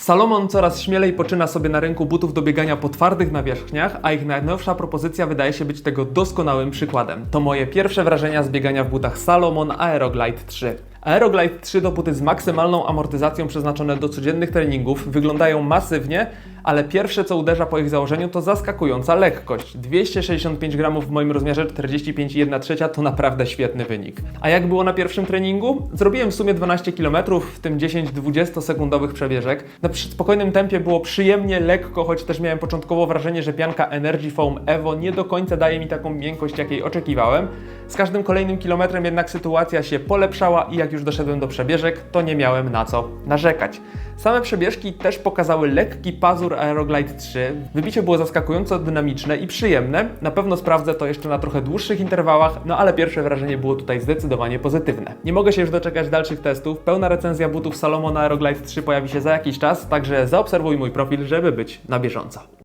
Salomon coraz śmielej poczyna sobie na rynku butów do biegania po twardych nawierzchniach, a ich najnowsza propozycja wydaje się być tego doskonałym przykładem. To moje pierwsze wrażenia z biegania w butach Salomon Aeroglide 3. Aeroglide 3 to buty z maksymalną amortyzacją przeznaczone do codziennych treningów, wyglądają masywnie, ale pierwsze co uderza po ich założeniu to zaskakująca lekkość. 265 gramów w moim rozmiarze 45,1 trzecia to naprawdę świetny wynik. A jak było na pierwszym treningu? Zrobiłem w sumie 12 km, w tym 10 20 sekundowych przebieżek. Na spokojnym tempie było przyjemnie, lekko, choć też miałem początkowo wrażenie, że pianka Energy Foam Evo nie do końca daje mi taką miękkość, jakiej oczekiwałem. Z każdym kolejnym kilometrem jednak sytuacja się polepszała i jak już doszedłem do przebieżek, to nie miałem na co narzekać. Same przebieżki też pokazały lekki pazur Aeroglide 3. Wybicie było zaskakująco dynamiczne i przyjemne. Na pewno sprawdzę to jeszcze na trochę dłuższych interwałach, no ale pierwsze wrażenie było tutaj zdecydowanie pozytywne. Nie mogę się już doczekać dalszych testów. Pełna recenzja butów Salomon Aeroglide 3 pojawi się za jakiś czas, także zaobserwuj mój profil, żeby być na bieżąco.